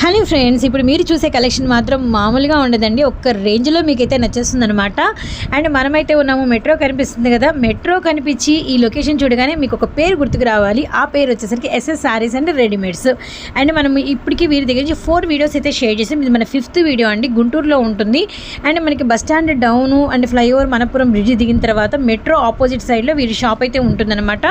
Hello friends ఇప్పుడు మీరు చూసే కలెక్షన్ మాత్రం మామూలుగా ఉండదండి. ఒక్క రేంజ్లో మీకైతే నచ్చేస్తుంది అనమాట అండ్ మనమైతే ఉన్నాము మెట్రో కనిపిస్తుంది కదా మెట్రో కనిపించి ఈ లొకేషన్ చూడగానే మీకు ఒక పేరు గుర్తుకు రావాలి. ఆ పేరు వచ్చేసరికి S S saris and readymades and మనం ఇప్పటికీ వీరి దగ్గర నుంచి ఫోర్ వీడియోస్ అయితే షేర్ చేసాం. ఇది మన ఫిఫ్త్ వీడియో అండి. గుంటూరులో ఉంటుంది. అండ్ మనకి bus stand down and flyover Manappuram bridge దిగిన తర్వాత మెట్రో ఆపోజిట్ సైడ్లో వీరి షాప్ అయితే ఉంటుందన్నమాట.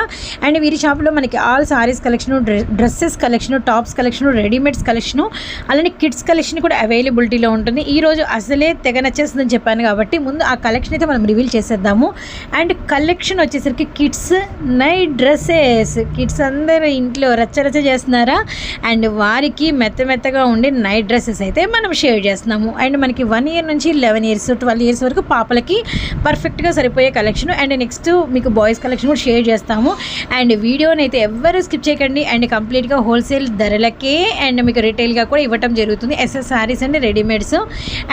అండ్ వీరి షాప్లో మనకి all saris collection dresses collection tops collection readymades collection అలానే కిడ్స్ కలెక్షన్ కూడా అవైలబిలిటీలో ఉంటుంది. ఈరోజు అసలే తెగ నచ్చేస్తుందని చెప్పాను కాబట్టి ముందు ఆ కలెక్షన్ అయితే మనం రివీల్ చేసేద్దాము. అండ్ కలెక్షన్ వచ్చేసరికి కిడ్స్ నైట్ డ్రెస్సెస్. కిడ్స్ అందరూ ఇంట్లో రచ్చరచ్చ చేస్తున్నారా? అండ్ వారికి మెత్త మెత్తగా ఉండే నైట్ డ్రెస్సెస్ అయితే మనం షేర్ చేస్తున్నాము. అండ్ మనకి వన్ ఇయర్ నుంచి లెవెన్ ఇయర్స్ ట్వెల్వ్ ఇయర్స్ వరకు పాపలకి పర్ఫెక్ట్గా సరిపోయే కలెక్షన్. అండ్ నెక్స్ట్ మీకు బాయ్స్ కలెక్షన్ కూడా షేర్ చేస్తాము. అండ్ వీడియోని అయితే ఎవ్వరూ స్కిప్ చేయకండి. అండ్ కంప్లీట్గా హోల్సేల్ ధరలకే అండ్ మీకు రిటైల్గా కూడా ఇవ్వటం జరుగుతుంది. SS saris and readymades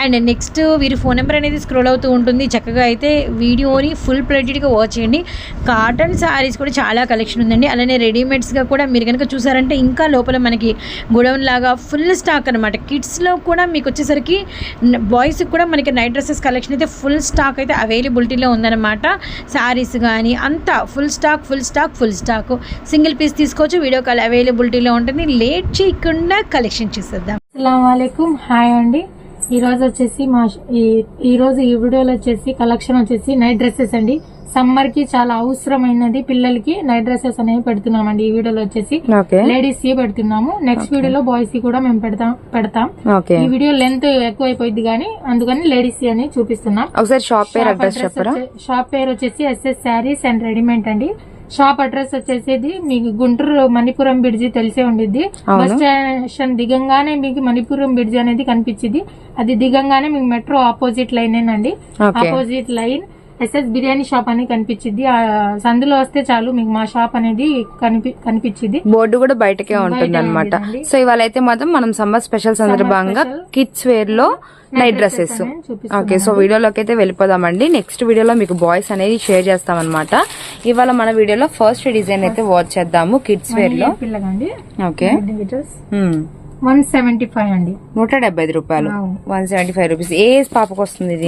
and next వీరి ఫోన్ నెంబర్ అనేది స్క్రోల్ అవుతూ ఉంటుంది. చక్కగా అయితే వీడియోని ఫుల్ ప్లేటెడ్గా వాచ్ చేయండి. కాటన్ సారీస్ కూడా చాలా కలెక్షన్ ఉందండి. అలానే రెడీమేడ్స్గా కూడా మీరు కనుక చూసారంటే ఇంకా లోపల మనకి గొడవన్ లాగా ఫుల్ స్టాక్ అనమాట కిడ్స్లో కూడా మీకు వచ్చేసరికి బాయ్స్కి కూడా మనకి నైట్ డ్రెస్సెస్ కలెక్షన్ అయితే ఫుల్ స్టాక్ అయితే అవైలబిలిటీలో ఉందన్నమాట. సారీస్ కానీ అంతా full stock full stock full stock single piece తీసుకోవచ్చు. వీడియో కాల్ అవైలబిలిటీలో ఉంటుంది. లేట్ చేయకుండా కలెక్షన్ చూసేద్దాం. అస్సలం హాయ్ అండి. ఈ రోజు వచ్చేసి మా ఈ- ఈ రోజు ఈ వీడియోలో వచ్చేసి కలెక్షన్ వచ్చేసి నైట్ డ్రెస్సెస్ అండి. సమ్మర్కి చాలా అవసరమైనది పిల్లలకి నైట్ డ్రెస్సెస్ అనేవి పెడుతున్నామండి. ఈ వీడియోలో వచ్చేసి లేడీస్కి పెడుతున్నాము. నెక్స్ట్ వీడియోలో బాయ్స్కి కూడా మేము పెడతాం పెడతాం. ఈ వీడియో లెంత్ ఎక్కువైపోయింది కానీ అందుకని లేడీస్ అని చూపిస్తున్నాం. ఒకసారి షాప్ పేరు షాప్ అడ్రస్ అడ్రస్ చెప్పరా? వచ్చే- షాప్ పేరు వచ్చేసి ఎస్ఎస్ శారీస్ అండ్ రెడీమేడ్ అండి. షాప్ అడ్రస్ వచ్చేసేది మీకు గుంటూరు మణిపురం బ్రిడ్జి తెలిసే ఉండిద్ది. బస్ స్టేషన్ దిగంగానే మీకు మణిపురం బ్రిడ్జి అనేది కనిపించింది. అది దిగంగానే మీకు మెట్రో ఆపోజిట్ లైన్ అండి opposite line SS biryani shop అని కనిపించింది. ఆ సందులో వస్తే చాలు మీకు మా షాప్ అనేది కనిపి కనిపించింది. బోర్డు కూడా బయటకే ఉంటుంది అనమాట. సో ఇవాళ అయితే మాత్రం మనం సమ్మర్ స్పెషల్ సందర్భంగా కిడ్స్ వేర్లో నైట్ డ్రెస్సెస్ ఓకే సో వీడియోలోకి అయితే వెళ్ళిపోదామండి. నెక్స్ట్ వీడియోలో మీకు బాయ్స్ అనేది షేర్ చేస్తాం అనమాట ఇవాళ మన వీడియోలో ఫస్ట్ డిజైన్ అయితే వాచ్ చేద్దాము కిడ్స్ వేర్లో. ఓకే. వన్ సెవెంటీ ఫైవ్ అండి. నూట డెబ్బై ఐదు రూపాయలు. వన్ సెవెంటీ ఫైవ్ రూపీస్ ఏ ఏజ్ పాపకు వస్తుంది ఇది?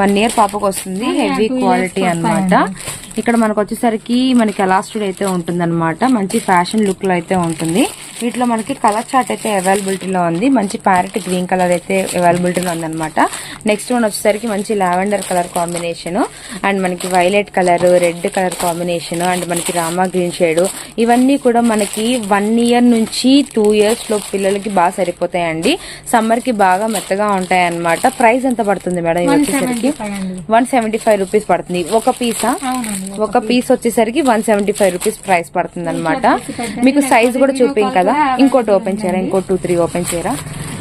వన్ ఇయర్ పాపకు. వస్తుంది. Heavy quality. అన్నమాట. ఇక్కడ మనకు వచ్చేసరికి మనకి ఎలాస్టెడ్ అయితే ఉంటుంది మంచి ఫ్యాషన్ లుక్లో అయితే ఉంటుంది. వీటిలో మనకి కలర్ చార్ట్ అయితే అవైలబిలిటీలో ఉంది. మంచి ప్యారెట్ గ్రీన్ కలర్ అయితే అవైలబిలిటీలో ఉందన్నమాట. నెక్స్ట్ వన్ వచ్చేసరికి మంచి లావెండర్ కలర్ కాంబినేషన్ అండ్ మనకి violet colour red colour combination and మనకి రామా గ్రీన్ షేడ్. ఇవన్నీ కూడా మనకి వన్ ఇయర్ నుంచి టూ ఇయర్స్లో పిల్లలకి బాగా సరిపోతాయండి. సమ్మర్కి బాగా మెత్తగా ఉంటాయి అన్నమాట ప్రైస్ ఎంత పడుతుంది మేడం వచ్చేసరికి? సెవెంటీ ఫైవ్ అండి వన్ సెవెంటీ ఫైవ్ రూపీస్ పడుతుంది. ఒక పీసా? ఒక పీస్ వచ్చేసరికి one seventy five rupees price పడుతుంది అనమాట మీకు సైజ్ కూడా చూపించాం కదా. వీడియో కాల్ ఇంకోటి ఓపెన్ చేయరా? ఇంకో టూ త్రీ ఓపెన్ చేయరా?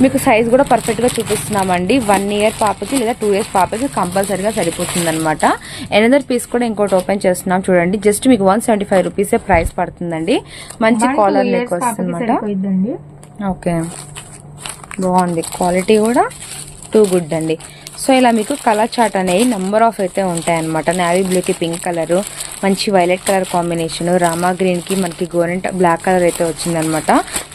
మీకు సైజ్ కూడా పర్ఫెక్ట్గా చూపిస్తున్నామండి. వన్ ఇయర్ పాపకి లేదా టూ ఇయర్స్ పాపకి కంపల్సరీగా సరిపోతుంది అనమాట ఎనదర్ పీస్ కూడా ఇంకోటి ఓపెన్ చేస్తున్నాం చూడండి. జస్ట్ మీకు one seventy five rupees price పడుతుందండి. మంచి కాలర్ పాపకి వస్తుంది. ఓకే బాగుంది. క్వాలిటీ కూడా టూ గుడ్ అండి. సో ఇలా మీకు కలర్ చార్ట్ అనేవి నెంబర్ ఆఫ్ అయితే ఉంటాయన్నమాట. నావీ బ్లూకి పింక్ కలర్ మంచి వైలెట్ కలర్ కాంబినేషన్ రామా గ్రీన్కి మనకి గోరెంట్ బ్లాక్ కలర్ అయితే వచ్చిందనమాట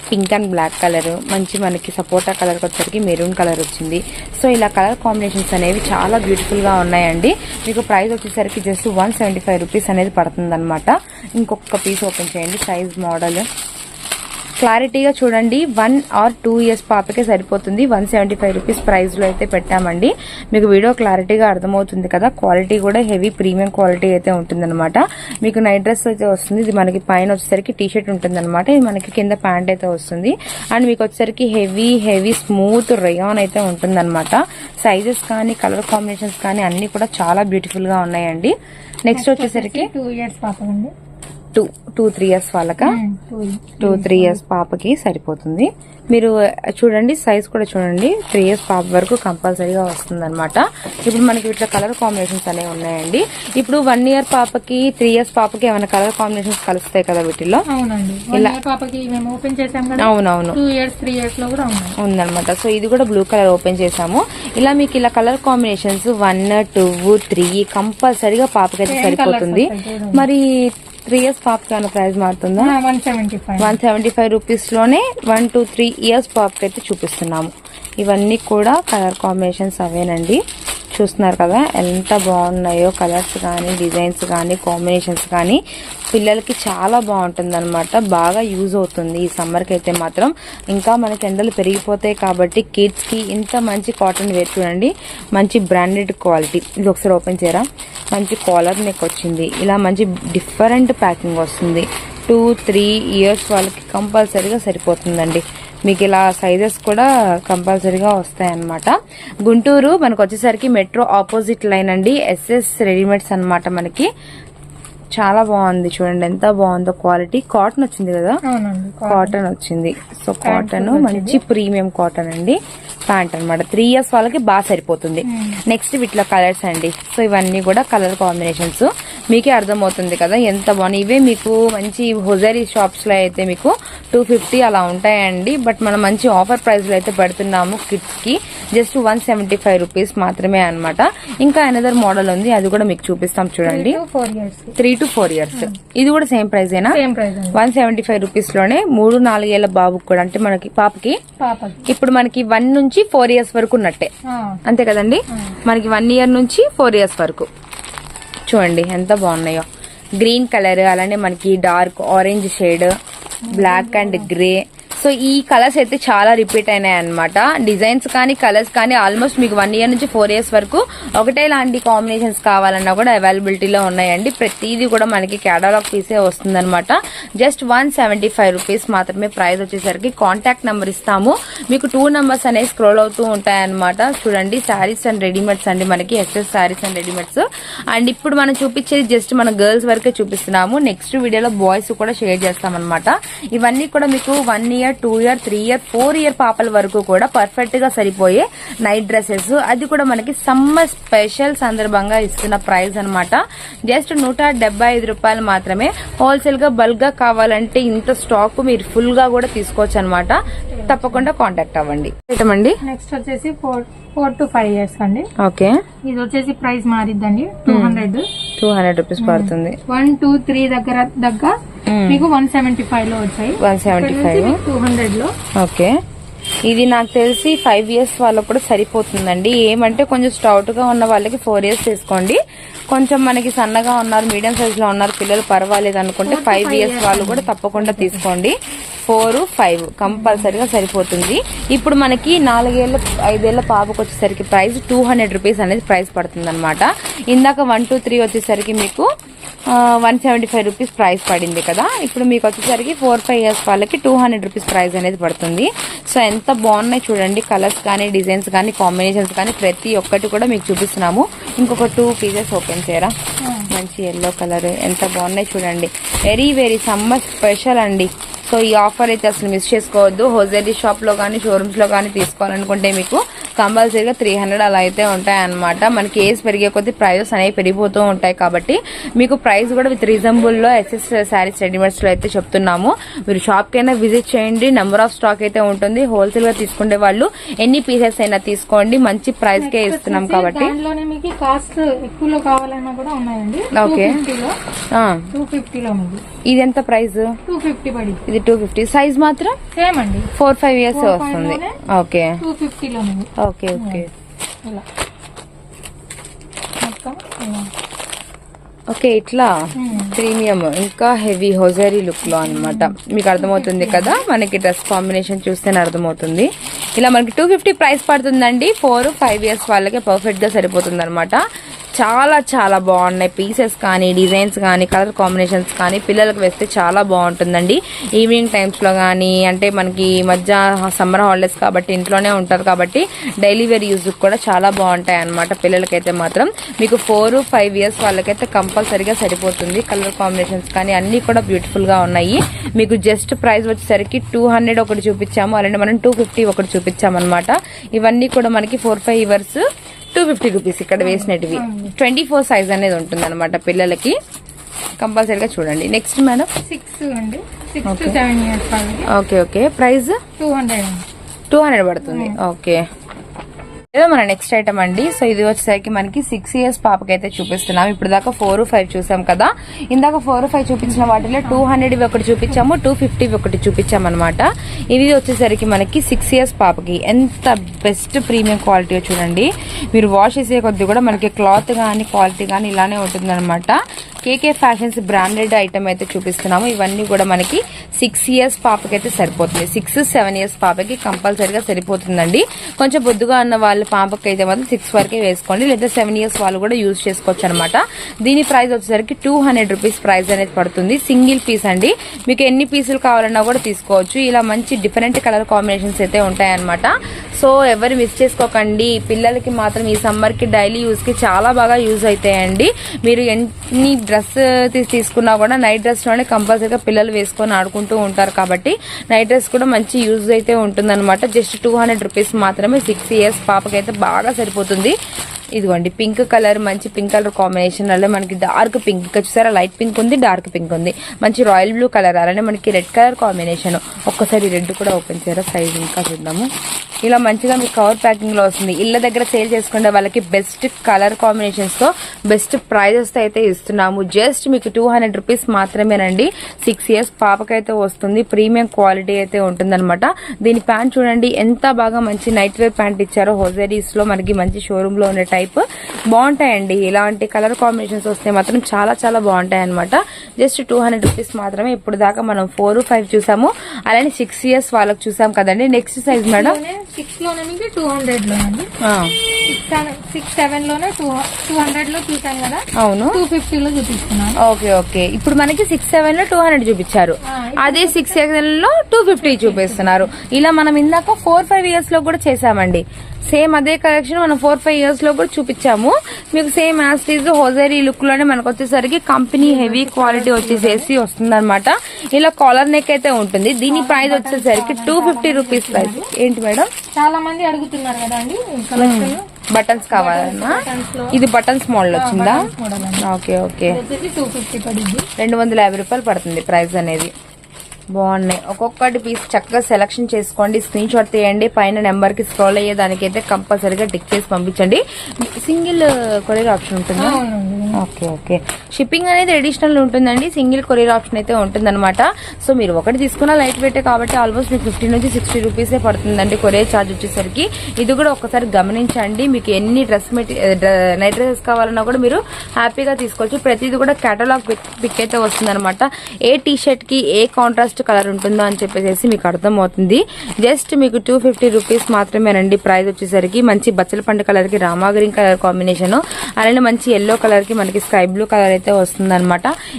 పింక్ అండ్ బ్లాక్ కలర్ మంచి మనకి సపోటా కలర్ వచ్చేసరికి మెరూన్ కలర్ వచ్చింది. సో ఇలా కలర్ కాంబినేషన్స్ అనేవి చాలా బ్యూటిఫుల్గా ఉన్నాయండి. మీకు ప్రైస్ వచ్చేసరికి just one seventy five rupees అనేది పడుతుంది ఇంకొక పీస్ ఓపెన్ చేయండి సైజ్ మోడల్ క్లారిటీగా చూడండి వన్ ఆర్ టూ ఇయర్స్ పాపకే సరిపోతుంది. వన్ సెవెంటీ ఫైవ్ రూపీస్ ప్రైస్లో అయితే పెట్టామండి. మీకు వీడియో క్లారిటీగా అర్థమవుతుంది కదా. క్వాలిటీ కూడా హెవీ ప్రీమియం క్వాలిటీ అయితే ఉంటుందన్నమాట. మీకు నైట్ డ్రెస్ అయితే వస్తుంది. ఇది మనకి పైన వచ్చేసరికి టీ షర్ట్ ఉంటుందన్నమాట. ఇది మనకి కింద ప్యాంట్ అయితే వస్తుంది. అండ్ మీకు వచ్చేసరికి హెవీ హెవీ స్మూత్ రయాన్ అయితే ఉంటుందన్నమాట. సైజెస్ కానీ కలర్ కాంబినేషన్స్ కానీ అన్ని కూడా చాలా బ్యూటిఫుల్గా ఉన్నాయండి. నెక్స్ట్ వచ్చేసరికి టూ ఇయర్స్ పాప అండి. టూ టూ త్రీ ఇయర్స్ వాళ్ళకా? టూ త్రీ ఇయర్స్ పాపకి సరిపోతుంది. మీరు చూడండి సైజ్ కూడా చూడండి. త్రీ ఇయర్స్ పాప వరకు కంపల్సరీగా వస్తుంది అనమాట ఇప్పుడు మనకి ఇట్లా కలర్ కాంబినేషన్స్ అనేవి ఉన్నాయండి. ఇప్పుడు వన్ ఇయర్ పాపకి త్రీ ఇయర్స్ పాపకి ఏమైనా కలర్ కాంబినేషన్స్ కలుస్తాయి కదా వీటిల్లో? అవునవును. టూ ఇయర్స్ త్రీ ఇయర్స్లో కూడా ఉన్నాయి. ఉందన్నమాట. సో ఇది కూడా బ్లూ కలర్ ఓపెన్ చేసాము ఇలా మీకు ఇలా colour combinations one two three కంపల్సరీగా పాపకైతే Same సరిపోతుంది. మరి త్రీ ఇయర్స్ పాపకి ఏమైనా ప్రైస్ మారుతుందా? One seventy five one seventy five రూపీస్లోనే one two three years పాప్కి అయితే చూపిస్తున్నాము. ఇవన్నీ కూడా కలర్ కాంబినేషన్స్ అవేనండి. చూస్తున్నారు కదా ఎంత బాగున్నాయో కలర్స్ కానీ డిజైన్స్ కానీ కాంబినేషన్స్ కానీ పిల్లలకి చాలా బాగుంటుంది అనమాట బాగా యూజ్ అవుతుంది ఈ సమ్మర్కి అయితే మాత్రం. ఇంకా మనకి ఎండలు పెరిగిపోతాయి కాబట్టి కిడ్స్కి ఇంత మంచి కాటన్ వేర్ చూడండి. మంచి బ్రాండెడ్ క్వాలిటీ ఇది ఒకసారి ఓపెన్ చేయరా? మంచి కాలర్ నెక్ వచ్చింది. ఇలా మంచి డిఫరెంట్ ప్యాకింగ్ వస్తుంది. టూ త్రీ ఇయర్స్ వాళ్ళకి కంపల్సరీగా సరిపోతుందండి. మీకు ఇలా సైజెస్ కూడా కంపల్సరీగా వస్తాయన్నమాట. గుంటూరు మనకు వచ్చేసరికి మెట్రో ఆపోజిట్ లైన్ అండి. ఎస్ఎస్ రెడీమేడ్స్ అన్నమాట మనకి. చాలా బాగుంది చూడండి ఎంత బాగుందో క్వాలిటీ. కాటన్ వచ్చింది కదా? కాటన్. వచ్చింది. సో కాటన్ మంచి ప్రీమియం కాటన్ అండి. ప్యాంట్ అన్నమాట త్రీ ఇయర్స్ వాళ్ళకి బాగా సరిపోతుంది. నెక్స్ట్ వీటిలో కలర్స్ అండి. సో ఇవన్నీ కూడా కలర్ కాంబినేషన్స్ మీకే అర్థమవుతుంది కదా ఎంత బాగున్నాయి. ఇవే మీకు మంచి హొజరీ షాప్స్లో అయితే మీకు టూ ఫిఫ్టీ అలా ఉంటాయండి. బట్ మనం మంచి ఆఫర్ ప్రైస్లో అయితే పెడుతున్నాము కిడ్స్కి just one seventy five rupees మాత్రమే అన్నమాట. ఇంకా అనదర్ మోడల్ ఉంది. అది కూడా మీకు చూపిస్తాం చూడండి. త్రీ టు ఫోర్ ఇయర్స్ ఇది కూడా సేమ్ ప్రైస్ ఏనా? వన్ సెవెంటీ ఫైవ్ రూపీస్లోనే మూడు నాలుగేళ్ళ బాబుకి కూడా అంటే మనకి పాపకి. పాపకి. ఇప్పుడు మనకి వన్ నుంచి ఫోర్ ఇయర్స్ వరకు ఉన్నట్టే. అంతే కదండి? మనకి వన్ ఇయర్ నుంచి ఫోర్ ఇయర్స్ వరకు. చూడండి ఎంత బాగున్నాయో. గ్రీన్ కలర్ అలానే మనకి dark orange shade black and grey so ఈ కలర్స్ అయితే చాలా రిపీట్ అయినాయి అనమాట డిజైన్స్ కానీ కలర్స్ కానీ ఆల్మోస్ట్ మీకు వన్ ఇయర్ నుంచి ఫోర్ ఇయర్స్ వరకు ఒకటే లాంటి కాంబినేషన్స్ కావాలన్నా కూడా అవైలబిలిటీలో ఉన్నాయండి. ప్రతిదీ కూడా మనకి కేటలాగ్ పీసే వస్తుందన్నమాట. Just one seventy five rupees మాత్రమే ప్రైస్ వచ్చేసరికి కాంటాక్ట్ నెంబర్ ఇస్తాము. మీకు టూ నెంబర్స్ అనేవి స్క్రోల్ అవుతూ ఉంటాయన్నమాట. చూడండి శారీస్ అండ్ రెడీమేడ్స్ అండి మనకి SS saris and readymades and ఇప్పుడు మనం చూపించేది జస్ట్ మన గర్ల్స్ వరకే చూపిస్తున్నాము. నెక్స్ట్ వీడియోలో బాయ్స్ కూడా షేర్ చేస్తామన్నమాట. ఇవన్నీ కూడా మీకు one year two year three year four year పాపల వరకు కూడా పర్ఫెక్ట్గా సరిపోయే నైట్ డ్రెస్సెస్ అది కూడా మనకి సమ్మర్ స్పెషల్ సందర్భంగా ఇస్తున్న ప్రైస్ అన్నమాట. జస్ట్ నూట రూపాయలు మాత్రమే హోల్సేల్గా బల్క్గా కావాలంటే ఇంత స్టాక్ మీరు ఫుల్గా కూడా తీసుకోవచ్చు అనమాట తప్పకుండా కాంటాక్ట్ అవ్వండి. అండి? నెక్స్ట్ వచ్చేసి four four to five years అండి. ఓకే ఇది వచ్చేసి price మారిద్దండి. Two hundred two hundred rupees పడుతుంది. వన్ టూ త్రీ దగ్గర దగ్గర మీకు వన్ సెవెంటీ ఫైవ్లో వచ్చాయి. వన్ సెవెంటీ ఫైవ్ టూ హండ్రెడ్లో. ఓకే. ఇది నాకు తెలిసి ఫైవ్ ఇయర్స్ వాళ్ళకు కూడా సరిపోతుందండి. ఏమంటే కొంచెం స్టౌట్గా ఉన్న వాళ్ళకి ఫోర్ ఇయర్స్ తీసుకోండి కొంచెం మనకి సన్నగా ఉన్నారు మీడియం సైజ్లో ఉన్నారు పిల్లలు పర్వాలేదు అనుకుంటే ఫైవ్ ఇయర్స్ వాళ్ళు కూడా తప్పకుండా తీసుకోండి. ఫోర్ ఫైవ్ కంపల్సరీగా సరిపోతుంది. ఇప్పుడు మనకి నాలుగేళ్ళ ఐదేళ్ళ పాపకు వచ్చేసరికి ప్రైస్ టూ హండ్రెడ్ రూపీస్ అనేది ప్రైస్ పడుతుంది అనమాట ఇందాక వన్ టూ త్రీ వచ్చేసరికి మీకు one seventy five rupees price పడింది కదా. ఇప్పుడు మీకు వచ్చేసరికి ఫోర్ ఫైవ్ ఇయర్స్ వాళ్ళకి టూ హండ్రెడ్ రూపీస్ ప్రైస్ అనేది పడుతుంది. సో ఎంత బాగున్నాయి చూడండి. కలర్స్ కానీ డిజైన్స్ కానీ కాంబినేషన్స్ కానీ ప్రతి ఒక్కటి కూడా మీకు చూపిస్తున్నాము. ఇంకొక టూ పీసెస్ ఓపెన్ చేయరా? మంచి ఎల్లో కలర్ ఎంత బాగున్నాయి చూడండి. వెరీ వెరీ సమ్మర్ స్పెషల్ అండి. సో ఈ ఆఫర్ అయితే అసలు మిస్ చేసుకోవద్దు. హోజరీ షాప్లో కానీ షోరూమ్స్లో కానీ తీసుకోవాలనుకుంటే మీకు కంపల్సరీగా త్రీ హండ్రెడ్ అలా అయితే ఉంటాయి అనమాట మనకి ఏజ్ పెరిగే కొద్దీ ప్రైజెస్ అనేవి పెరిగిపోతూ ఉంటాయి కాబట్టి మీకు ప్రైస్ కూడా విత్ రీజనబుల్లో ఎస్ఎస్ శారీస్ రెడీమేడ్స్లో అయితే చెప్తున్నాము. మీరు షాప్ కైనా విజిట్ చేయండి. నెంబర్ ఆఫ్ స్టాక్ అయితే ఉంటుంది. హోల్సేల్గా తీసుకునే వాళ్ళు ఎన్ని పీసెస్ అయినా తీసుకోండి. మంచి ప్రైస్ కే ఇస్తున్నాం కాబట్టి. దాంట్లోనే మీకు కాస్ట్ ఎక్కువలో కావాలన్నా కూడా ఉన్నాయండి. Okay. ఫిఫ్టీలో ఆ, టూ ఫిఫ్టీలో మీకు ఇది ఎంత ప్రైస్ టూ ఫిఫ్టీ పడి ఇది టూ ఫిఫ్టీ సైజ్ మాత్రం సేమ్ అండి. ఫోర్ ఫైవ్ ఇయర్స్ వస్తుంది? ఓకే టూ ఫిఫ్టీలో ఓకే ఓకే. ఇలా. మొత్తం. ఓకే ఇట్లా. ప్రీమియం ఇంకా హెవీ హోజరీ లుక్లో అన్నమాట మీకు అర్థమవుతుంది కదా? మనకి డ్రెస్ కాంబినేషన్ చూస్తేనే అర్థమవుతుంది. ఇలా మనకి టూ ఫిఫ్టీ ప్రైస్ పడుతుందండి. ఫోర్ ఫైవ్ ఇయర్స్ వాళ్ళకి పర్ఫెక్ట్గా సరిపోతుంది అనమాట చాలా చాలా బాగున్నాయి. పీసెస్ కానీ డిజైన్స్ కానీ కలర్ కాంబినేషన్స్ కానీ పిల్లలకు వేస్తే చాలా బాగుంటుందండి. ఈవినింగ్ టైమ్స్లో కానీ అంటే మనకి మధ్య సమ్మర్ హాలిడేస్ కాబట్టి ఇంట్లోనే ఉంటారు కాబట్టి డైలీ వేర్ యూజ్ కూడా చాలా బాగుంటాయి అనమాట పిల్లలకైతే మాత్రం. మీకు ఫోర్ ఫైవ్ ఇయర్స్ వాళ్ళకైతే కంపల్సరీగా సరిపోతుంది కలర్ కాంబినేషన్స్ కానీ అన్నీ కూడా బ్యూటిఫుల్గా ఉన్నాయి. మీకు జస్ట్ ప్రైస్ వచ్చేసరికి టూ హండ్రెడ్ ఒకటి చూపించాము. అలాంటి మనం టూ ఫిఫ్టీ ఒకటి చూపించాం అనమాట ఇవన్నీ కూడా మనకి four five years two fifty rupees ఇక్కడ వేసినటివి. ట్వంటీ ఫోర్ సైజ్ అనేది ఉంటుంది అనమాట పిల్లలకి. కంపల్సరీగా చూడండి. నెక్స్ట్ మేడం సిక్స్ అండి. సిక్స్ టు సెవెన్ ఇయర్స్ వాళ్ళకి okay okay price two hundred two hundred పడుతుంది. ఓకే ఏదో మన నెక్స్ట్ ఐటమ్ అండి. సో ఇది వచ్చేసరికి మనకి సిక్స్ ఇయర్స్ పాపకి అయితే చూపిస్తున్నాం. ఇప్పుడు దాకా ఫోర్ ఫైవ్ చూసాం కదా. ఇందాక ఫోర్ ఫైవ్ చూపించిన వాటిలో టూ హండ్రెడ్ ఒకటి చూపించాము టూ ఫిఫ్టీ ఒకటి చూపించాం అనమాట ఇది వచ్చేసరికి మనకి సిక్స్ ఇయర్స్ పాపకి. ఎంత బెస్ట్ ప్రీమియం క్వాలిటీ చూడండి. మీరు వాష్ చేసే కొద్ది కూడా మనకి క్లాత్ కానీ క్వాలిటీ కానీ ఇలానే ఉంటుంది కేకే ఫ్యాషన్స్ బ్రాండెడ్ ఐటమ్ అయితే చూపిస్తున్నాము. ఇవన్నీ కూడా మనకి సిక్స్ ఇయర్స్ పాపకైతే సరిపోతుంది. సిక్స్ సెవెన్ ఇయర్స్ పాపకి కంపల్సరీగా సరిపోతుందండి. కొంచెం బొద్దుగా ఉన్న వాళ్ళ పాపకి అయితే మాత్రం సిక్స్ వరకే వేసుకోండి. లేదా సెవెన్ ఇయర్స్ వాళ్ళు కూడా యూజ్ చేసుకోవచ్చు అనమాట దీని ప్రైస్ వచ్చేసరికి టూ హండ్రెడ్ రూపీస్ ప్రైస్ అనేది పడుతుంది. సింగిల్ పీస్ అండి. మీకు ఎన్ని పీసులు కావాలన్నా కూడా తీసుకోవచ్చు. ఇలా మంచి డిఫరెంట్ కలర్ కాంబినేషన్స్ అయితే ఉంటాయన్నమాట. సో ఎవరు మిస్ చేసుకోకండి. పిల్లలకి మాత్రం ఈ సమ్మర్కి డైలీ యూస్కి చాలా బాగా యూజ్ అవుతాయండి. మీరు ఎన్ని డ్రెస్ తీసుకున్నా కూడా నైట్ డ్రెస్లోనే కంపల్సరీగా పిల్లలు వేసుకొని ఆడుకుంటూ ఉంటారు కాబట్టి నైట్ డ్రెస్ కూడా మంచి యూజ్ అయితే ఉంటుందన్నమాట. జస్ట్ టూ హండ్రెడ్ రూపీస్ మాత్రమే సిక్స్ ఇయర్స్ పాపకైతే బాగా సరిపోతుంది. ఇదిగోండి పింక్ కలర్ మంచి పింక్ కలర్ కాంబినేషన్ వల్ల మనకి డార్క్ పింక్ ఇక్కడ చూసారా? లైట్ పింక్ ఉంది డార్క్ పింక్ ఉంది. మంచి రాయల్ బ్లూ కలర్ అలానే మనకి రెడ్ కలర్ కాంబినేషన్. ఒక్కసారి రెడ్ కూడా ఓపెన్ చేయరా సైజ్ ఇంకా చూద్దాము. ఇలా మంచిగా మీకు కవర్ ప్యాకింగ్లో వస్తుంది. ఇళ్ళ దగ్గర సేల్ చేసుకునే వాళ్ళకి బెస్ట్ కలర్ కాంబినేషన్స్తో బెస్ట్ ప్రైజెస్ అయితే ఇస్తున్నాము. జస్ట్ మీకు టూ హండ్రెడ్ రూపీస్ మాత్రమేనండి. సిక్స్ ఇయర్స్ పాపకైతే వస్తుంది. ప్రీమియం క్వాలిటీ అయితే ఉంటుందన్నమాట. దీని ప్యాంట్ చూడండి. ఎంత బాగా మంచి నైట్ వేర్ ప్యాంట్ ఇచ్చారో హోజరీస్లో మనకి మంచి షోరూమ్లో ఉన్న టైప్. బాగుంటాయండి. ఇలాంటి కలర్ కాంబినేషన్స్ వస్తే మాత్రం చాలా చాలా బాగుంటాయి అనమాట జస్ట్ టూ హండ్రెడ్ రూపీస్ మాత్రమే ఇప్పుడు దాకా మనం ఫోర్ ఫైవ్ చూసాము. అలానే సిక్స్ ఇయర్స్ వాళ్ళకి చూసాం కదండి. Next size madam. సిక్స్లోనే మీకు టూ హండ్రెడ్ లోనండి సిక్స్ సిక్స్ సెవెన్లోనే టూ టూ హండ్రెడ్లో చూసాం కదా. అవును. టూ ఫిఫ్టీ లో ఓకే ఓకే. ఇప్పుడు మనకి సిక్స్ సెవెన్లో టూ హండ్రెడ్ చూపించారు. అదే సిక్స్ సెవెన్లో టూ ఫిఫ్టీ చూపిస్తున్నారు. ఇలా మనం ఇందాక ఫోర్ ఫైవ్ ఇయర్స్లో కూడా చేసామండి సేమ్ అదే కలెక్షన్ మనం ఫోర్ ఫైవ్ ఇయర్స్లో కూడా చూపించాము. మీకు సేమ్ యాస్టీజ్ హోజరీ లుక్లోనే మనకు వచ్చేసరికి కంపెనీ హెవీ క్వాలిటీ వచ్చేసేసి వస్తుంది ఇలా కాలర్ నెక్ అయితే ఉంటుంది. దీని ప్రైస్ వచ్చేసరికి టూ ఫిఫ్టీ రూపీస్ ప్రైస్ ఏంటి మేడం? చాలా మంది అడుగుతున్నారు కదా అండి కలెక్షన్ బటన్స్ కావాలన్నా? ఇది బటన్స్ మోడల్ వచ్చిందా? Okay okay. రెండు వందల యాభై రూపాయలు పడుతుంది ప్రైస్ అనేది. బాగున్నాయి. ఒక్కొక్కటి పీస్ చక్కగా సెలెక్షన్ చేసుకోండి స్క్రీన్ షాట్ తీయండి పైన నెంబర్కి స్క్రోల్ అయ్యే దానికైతే కంపల్సరీగా టిక్ చేసి పంపించండి. సింగిల్ కొరియర్ ఆప్షన్ ఉంటుందా? Okay okay. షిప్పింగ్ అనేది అడిషనల్ ఉంటుందండి. సింగిల్ కొరియర్ ఆప్షన్ అయితే ఉంటుందన్నమాట. సో మీరు ఒకటి తీసుకున్న లైట్ వెయిట్ కాబట్టి ఆల్మోస్ట్ మీకు ఫిఫ్టీ నుంచి సిక్స్టీ రూపీసే పడుతుందండి కొరియర్ ఛార్జ్ వచ్చేసరికి. ఇది కూడా ఒకసారి గమనించండి. మీకు ఎన్ని డ్రెస్ మెటీరియల్ నైట్ డ్రెస్సెస్ కావాలన్నా కూడా మీరు హ్యాపీగా తీసుకోవచ్చు. ప్రతిది కూడా కేటలాగ్ పిక్ అయితే వస్తుందన్నమాట. ఏ టీ షర్ట్కి ఏ కాంట్రాస్ట్ కలర్ ఉంటుందో అని చెప్పేసి మీకు అర్థమవుతుంది. జస్ట్ మీకు టూ ఫిఫ్టీ రూపీస్ మాత్రమేనండి ప్రైస్ వచ్చేసరికి మంచి బచ్చల పండు కలర్కి రామా గ్రీన్ కలర్ కాంబినేషన్ అలానే మంచి ఎల్లో కలర్కి మనకి స్కై బ్లూ కలర్ అయితే వస్తుంది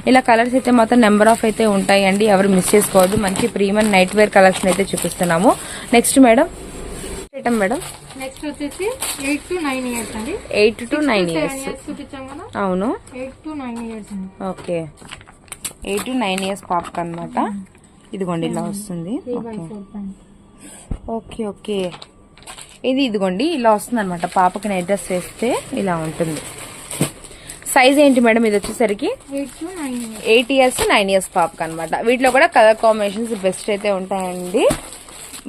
ఇలా కలర్స్ అయితే మాత్రం నెంబర్ ఆఫ్ అయితే ఉంటాయండి. ఎవరు మిస్ చేసుకోవద్దు. మంచి ప్రీమియం నైట్ వేర్ కలెక్షన్ అయితే చూపిస్తున్నాము. Next madam item madam next వచ్చేసి ఎయిట్ టు నైన్ ఇయర్స్ అండి. Eight to nine years years చూపించాం కదా. అవును. Eight to nine years okay eight to nine years పాపకు అనమాట ఇదిగోండి ఇలా వస్తుంది. త్రీ బై ఓకే ఓకే ఇది ఇదిగోండి ఇలా వస్తుంది అనమాట పాపకి నైట్ డ్రెస్ వేస్తే ఇలా ఉంటుంది. సైజ్ ఏంటి మేడం? ఇది వచ్చేసరికి eight nine years nine years పాపకి అనమాట వీటిలో కూడా కలర్ కాంబినేషన్స్ బెస్ట్ అయితే ఉంటాయండి.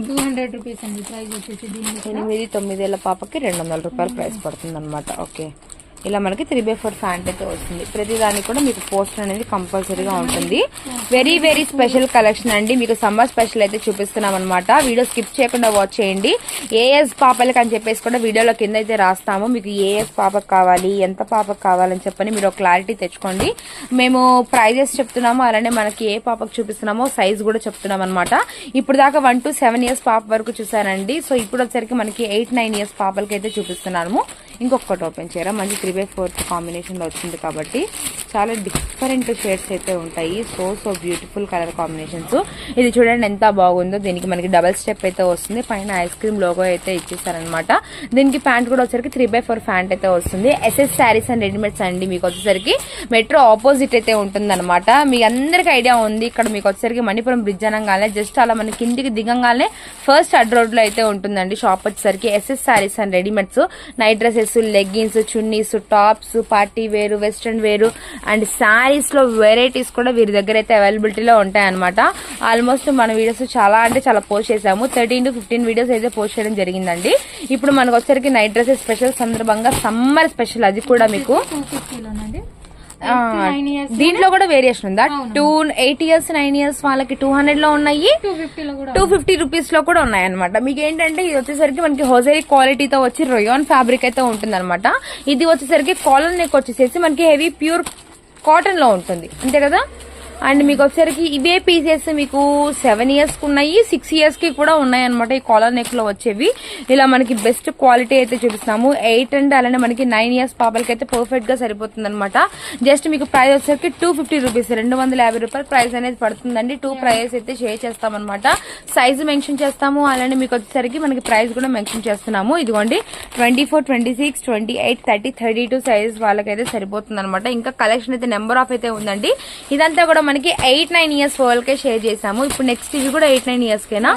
టూ హండ్రెడ్ రూపీస్ అండి. ప్రైస్ వచ్చేసి. ఎనిమిది తొమ్మిదేళ్ళ పాపకి రెండు వందల రూపాయలు ప్రైస్ పడుతుంది అనమాట ఓకే ఇలా మనకి త్రీ బై ఫోర్ ఫ్యాంట్ అయితే వస్తుంది. ప్రతి దానికి కూడా మీకు పోస్టర్ అనేది కంపల్సరీగా ఉంటుంది. వెరీ వెరీ స్పెషల్ కలెక్షన్ అండి. మీకు సమ్మర్ స్పెషల్ అయితే చూపిస్తున్నాం అనమాట వీడియో స్కిప్ చేయకుండా వాచ్ చేయండి. ఏఎస్ పాపలకి అని చెప్పేసి కూడా వీడియోలో కింద అయితే రాస్తాము. మీకు ఏఎస్ పాపకు కావాలి ఎంత పాపకు కావాలని చెప్పని మీరు క్లారిటీ తెచ్చుకోండి. మేము ప్రైజెస్ చెప్తున్నాము అలానే మనకి ఏ పాపకు చూపిస్తున్నామో సైజ్ కూడా చెప్తున్నాం అనమాట ఇప్పుడు దాకా వన్ టు సెవెన్ ఇయర్స్ పాప వరకు చూసానండి సో ఇప్పుడు వచ్చరికి మనకి ఎయిట్ నైన్ ఇయర్స్ పాపలకి అయితే చూపిస్తున్నాము. ఇంకొకటి ఓపెన్ చేయరా? మంచి త్రీ బై ఫోర్త్ కాంబినేషన్లో వచ్చింది కాబట్టి చాలా డిఫరెంట్ షేడ్స్ అయితే ఉంటాయి. So so beautiful colour combinations ఇది చూడండి ఎంత బాగుందో. దీనికి మనకి డబల్ స్టెప్ అయితే వస్తుంది. పైన ఐస్ క్రీమ్ లోగో అయితే ఇచ్చేసారనమాట దీనికి ప్యాంట్ కూడా వచ్చేసరికి త్రీ బై ఫోర్ ప్యాంట్ అయితే వస్తుంది. ఎస్ఎస్ శారీస్ అండ్ రెడీమేడ్స్ అండి. మీకు వచ్చేసరికి మెట్రో ఆపోజిట్ అయితే ఉంటుందన్నమాట. మీ అందరికి ఐడియా ఉంది. ఇక్కడ మీకు వచ్చేసరికి మణిపురం బ్రిడ్జ్ అనగానే జస్ట్ అలా మన కిందికి దిగంగానే ఫస్ట్ అడ్ రోడ్లో అయితే ఉంటుందండి. షాప్ వచ్చేసరికి SS saris and readymades night dresses leggings chunnis tops party వేరు వెస్ట్రన్ వేరు అండ్ శారీస్లో వెరైటీస్ కూడా వీరి దగ్గర అయితే అవైలబిలిటీలో ఉంటాయి అనమాట ఆల్మోస్ట్ మన వీడియోస్ చాలా అంటే చాలా పోస్ట్ చేసాము థర్టీన్ టు ఫిఫ్టీన్ వీడియోస్ అయితే పోస్ట్ చేయడం జరిగిందండి. ఇప్పుడు మనకు వచ్చరికి నైట్ డ్రెస్సెస్ స్పెషల్ సందర్భంగా సమ్మర్ స్పెషల్ అది కూడా మీకు ఇయర్స్ దీంట్లో కూడా వేరియేషన్ ఉందా? Two eight years nine years వాళ్ళకి టూ హండ్రెడ్లో ఉన్నాయి. టూ ఫిఫ్టీ రూపీస్లో కూడా ఉన్నాయి. అనమాట మీకు ఏంటంటే ఇది వచ్చేసరికి మనకి హోజరీ క్వాలిటీతో వచ్చి రొయాన్ ఫ్యాబ్రిక్ అయితే ఉంటుంది అనమాట ఇది వచ్చేసరికి కాలర్ నెక్ వచ్చేసేసి మనకి హెవీ ప్యూర్ కాటన్లో ఉంటుంది. అంతే కదా? అండ్ మీకు వచ్చేసరికి ఇవే పీసెస్ మీకు సెవెన్ ఇయర్స్కి ఉన్నాయి సిక్స్ ఇయర్స్కి కూడా ఉన్నాయి అనమాట ఈ కాలర్ నెక్లో వచ్చేవి. ఇలా మనకి బెస్ట్ క్వాలిటీ అయితే చూపిస్తున్నాము. ఎయిట్ అండ్ అలానే మనకి నైన్ ఇయర్స్ పాపలకి అయితే పర్ఫెక్ట్గా సరిపోతుంది అనమాట జస్ట్ మీకు ప్రైస్ వచ్చేసరికి టూ ఫిఫ్టీ రూపీస్ రెండు వందల యాభై రూపాయలు ప్రైస్ అనేది పడుతుందండి. టూ ప్రైస్ అయితే షేర్ చేస్తామన్నమాట. సైజ్ మెన్షన్ చేస్తాము. అలానే మీకు వచ్చేసరికి మనకి ప్రైస్ కూడా మెన్షన్ చేస్తున్నాము. ఇదిగోండి twenty four twenty six twenty eight thirty thirty two size వాళ్ళకైతే సరిపోతుంది అనమాట ఇంకా కలెక్షన్ అయితే నెంబర్ ఆఫ్ అయితే ఉందండి. ఇదంతా కూడా మనకి ఎయిట్ నైన్ ఇయర్స్ వాళ్ళకే షేర్ చేసాము. ఇప్పుడు నెక్స్ట్ ఇవి కూడా ఎయిట్ నైన్ ఇయర్స్ కేనా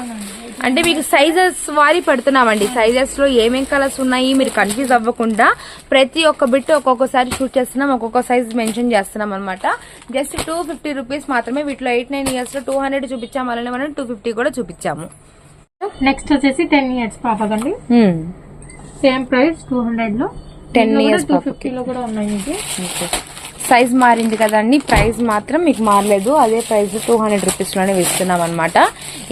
అంటే మీకు సైజెస్ వారి పెడుతున్నామండి. సైజెస్లో ఏమేం కలర్స్ ఉన్నాయి మీరు కన్ఫ్యూజ్ అవ్వకుండా ప్రతి ఒక్క బిట్ ఒక్కొక్కసారి షూట్ చేస్తున్నాం ఒక్కొక్క సైజ్ మెన్షన్ చేస్తున్నాం అనమాట జస్ట్ టూ ఫిఫ్టీ రూపీస్ మాత్రమే వీటిలో ఎయిట్ నైన్ ఇయర్స్లో టూ హండ్రెడ్ చూపించాము అలానే మనం టూ ఫిఫ్టీ కూడా చూపించాము. నెక్స్ట్ వచ్చేసి టెన్ ఇయర్స్ పాపకండి సేమ్ ప్రైస్ టూ హండ్రెడ్లో. 10 years టూ పాపకి. ఫిఫ్టీలో కూడా ఉన్నాయి సైజ్ మారింది కదండి. ప్రైస్ మాత్రం మీకు మారలేదు. అదే ప్రైస్ టూ హండ్రెడ్ రూపీస్లోనే ఇస్తున్నాం అనమాట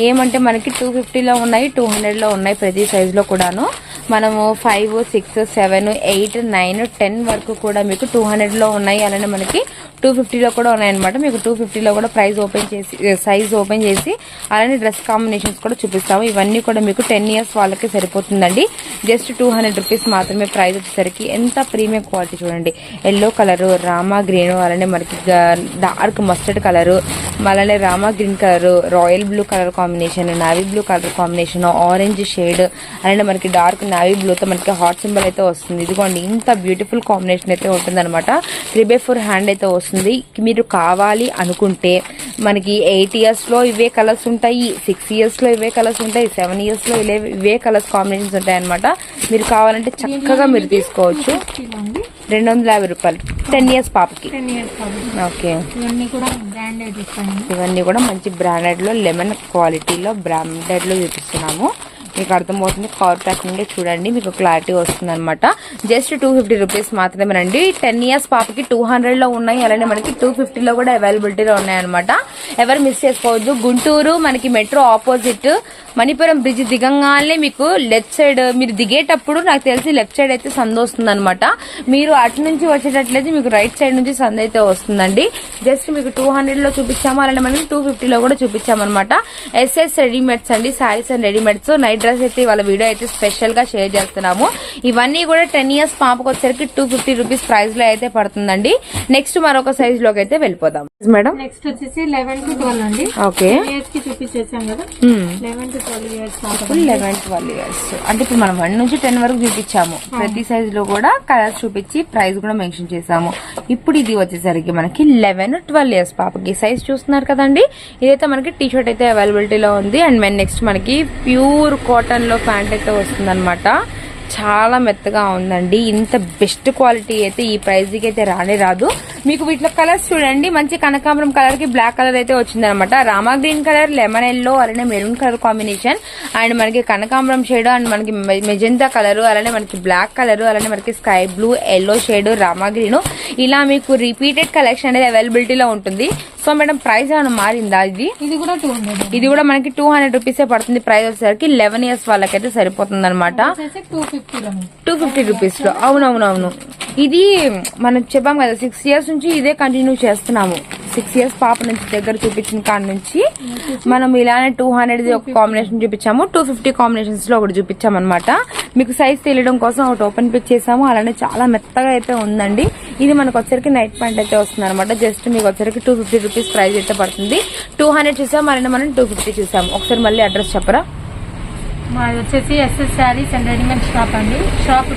ఏమంటే మనకి టూ ఫిఫ్టీలో ఉన్నాయి టూ హండ్రెడ్లో ఉన్నాయి ప్రతి సైజులో కూడాను. మనము five six seven eight nine ten వరకు కూడా మీకు టూ హండ్రెడ్లో ఉన్నాయి. అలానే మనకి టూ ఫిఫ్టీలో కూడా ఉన్నాయన్నమాట మీకు టూ ఫిఫ్టీలో కూడా ప్రైస్ ఓపెన్ చేసి సైజ్ ఓపెన్ చేసి అలానే డ్రెస్ కాంబినేషన్స్ కూడా చూపిస్తాము. ఇవన్నీ కూడా మీకు టెన్ ఇయర్స్ వాళ్ళకి సరిపోతుందండి. జస్ట్ టూ హండ్రెడ్ రూపీస్ మాత్రమే ప్రైస్ వచ్చేసరికి ఎంత ప్రీమియం క్వాలిటీ చూడండి. ఎల్లో కలర్ రామా గ్రీన్ అలానే మనకి డార్క్ మస్టర్డ్ కలరు అలానే Rama green colour royal blue colour combination navy blue colour combination orange shade అలానే మనకి డార్క్ నావీ బ్లూతో మనకి హాట్ సింబల్ అయితే వస్తుంది. ఇదిగోండి ఇంత బ్యూటిఫుల్ కాంబినేషన్ అయితే ఉంటుంది అనమాట త్రీ బై ఫోర్ హ్యాండ్ అయితే వస్తుంది. మీరు కావాలి అనుకుంటే మనకి ఎయిట్ ఇయర్స్లో ఇవే కలర్స్ ఉంటాయి సిక్స్ ఇయర్స్లో ఇవే కలర్స్ ఉంటాయి సెవెన్ ఇయర్స్లో ఇవే ఇవే కలర్స్ కాంబినేషన్స్ ఉంటాయి అనమాట మీరు కావాలంటే చక్కగా మీరు తీసుకోవచ్చు. రెండు వందల యాభై రూపాయలు. టెన్ ఇయర్స్ పాపకి. ఓకే ఇవన్నీ కూడా మంచి బ్రాండెడ్లో లెమన్ క్వాలిటీలో బ్రాండెడ్లో చూపిస్తున్నాము. మీకు అర్థమవుతుంది. కవర్ ప్యాక్ నుండి చూడండి మీకు క్లారిటీ వస్తుంది అనమాట జస్ట్ టూ ఫిఫ్టీ రూపీస్ మాత్రమేనండి టెన్ ఇయర్స్ పాపకి టూ హండ్రెడ్లో ఉన్నాయి. అలానే మనకి టూ ఫిఫ్టీలో కూడా అవైలబిలిటీలో ఉన్నాయి అనమాట ఎవరు మిస్ చేసుకోవద్దు. గుంటూరు మనకి మెట్రో ఆపోజిట్ మణిపురం బ్రిడ్జ్ దిగంగానే మీకు లెఫ్ట్ సైడ్ మీరు దిగేటప్పుడు నాకు తెలిసి లెఫ్ట్ సైడ్ అయితే సంద వస్తుంది అనమాట మీరు అటు నుంచి వచ్చేటట్లయితే మీకు రైట్ సైడ్ నుంచి సంద అయితే వస్తుందండి. జస్ట్ మీకు టూ హండ్రెడ్లో చూపించాము. అలానే మనకి టూ ఫిఫ్టీలో కూడా చూపించాము అనమాట ఎస్ఎస్ రెడీమేడ్స్ అండి saris and readymades night dress అయితే వాళ్ళ వీడియో అయితే స్పెషల్గా షేర్ చేస్తున్నాము. ఇవన్నీ కూడా టెన్ ఇయర్స్ పాపకు వచ్చేసరికి టూ ఫిఫ్టీ రూపీస్ ప్రైస్లో అయితే పడుతుందండి. నెక్స్ట్ మరొక సైజ్లోకి అయితే వెళ్ళిపోదాం. మేడం నెక్స్ట్ వచ్చేసి లెవెన్ టు ట్వెల్వ్ అండి. ఓకే కి చూపించేసాం కదా. లెవెన్ టు ట్వెల్వ్ ఇయర్స్ పాప లెవెన్ ట్వెల్వ్ ఇయర్స్ అంటే ఇప్పుడు మనం వన్ నుంచి టెన్ వరకు చూపించాము. ప్రతి సైజ్లో కూడా కలర్స్ చూపించి ప్రైస్ కూడా మెన్షన్ చేసాము ఇప్పుడు ఇది వచ్చేసరికి మనకి లెవెన్ ట్వెల్వ్ ఇయర్స్ పాపకి. సైజ్ చూస్తున్నారు కదండి? ఇదైతే మనకి టీ షర్ట్ అయితే అవైలబిలిటీలో ఉంది. అండ్ మెన్ నెక్స్ట్ మనకి ప్యూర్ కాటన్లో ప్యాంట్ అయితే వస్తుంది చాలా మెత్తగా ఉందండి. ఇంత బెస్ట్ క్వాలిటీ అయితే ఈ ప్రైస్కి అయితే రానే రాదు. మీకు వీటిలో కలర్స్ చూడండి. మంచి కనకాంబరం కలర్కి బ్లాక్ కలర్ అయితే వచ్చిందనమాట. Rama green colour lemon yellow అలానే మెరూన్ కలర్ కాంబినేషన్ అండ్ మనకి కనకాంబరం షేడ్ అండ్ మనకి మెజెంతా కలర్ అలానే మనకి బ్లాక్ కలర్ అలానే మనకి sky blue yellow shade Rama green ఇలా మీకు రిపీటెడ్ కలెక్షన్ అనేది అవైలబిలిటీలో ఉంటుంది. సో మేడం ప్రైస్ ఏమైనా మారిందా ఇది? ఇది కూడా టూ హండ్రెడ్ ఇది కూడా మనకి టూ హండ్రెడ్ రూపీసే పడుతుంది ప్రైస్ వచ్చేసరికి లెవెన్ ఇయర్స్ వాళ్ళకైతే సరిపోతుంది అనమాట టూ టూ ఫిఫ్టీ రూపీస్లో అవునవునవును. ఇది మనం చెప్పాం కదా సిక్స్ ఇయర్స్ నుంచి ఇదే కంటిన్యూ చేస్తున్నాము. సిక్స్ ఇయర్స్ పాప నుంచి దగ్గర చూపించిన కాడ నుంచి మనం ఇలానే టూ హండ్రెడ్ ఒక కాంబినేషన్ చూపించాము. టూ ఫిఫ్టీ కాంబినేషన్స్లో ఒకటి చూపించాం అనమాట మీకు సైజ్ తెలియడం కోసం ఒకటి ఓపెన్ పిక్ చేసాము. అలానే చాలా మెత్తగా అయితే ఉందండి. ఇది మనకు వచ్చరికి నైట్ ప్యాంట్ అయితే వస్తుంది అనమాట జస్ట్ మీకు వచ్చరికి టూ ఫిఫ్టీ రూపీస్ ప్రైస్ అయితే పడుతుంది. టూ హండ్రెడ్ చూసాం అలానే మనం టూ ఫిఫ్టీ చూసాము. ఒకసారి మళ్ళీ అడ్రస్ చెప్పరా? మాది వచ్చేసి SS saris and readymade shop అండి. షాప్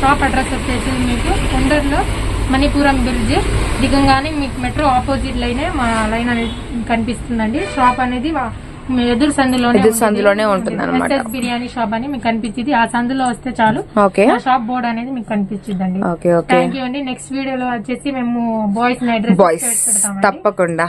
షాప్ అడ్రస్ వచ్చేసి మీకు కొండూరులో మణిపురం బ్రిడ్జ్. దిగంగానే మీకు మెట్రో ఆపోజిట్ లైనే మా లైన్ అనేది కనిపిస్తుందండి. షాప్ అనేది ఎదురు సందులోనే సందులోనే ఉంటుంది. ఎస్ఎస్ బిర్యానీ షాప్ అని మీకు కనిపించింది ఆ సందులో వస్తే చాలు. షాప్ బోర్డ్ అనేది మీకు కనిపించిందండి ఓకే ఓకే. థ్యాంక్ యూ అండి. నెక్స్ట్ వీడియోలో వచ్చేసి మేము బాయ్స్ నైట్ డ్రెస్ బాయ్స్ తప్పకుండా.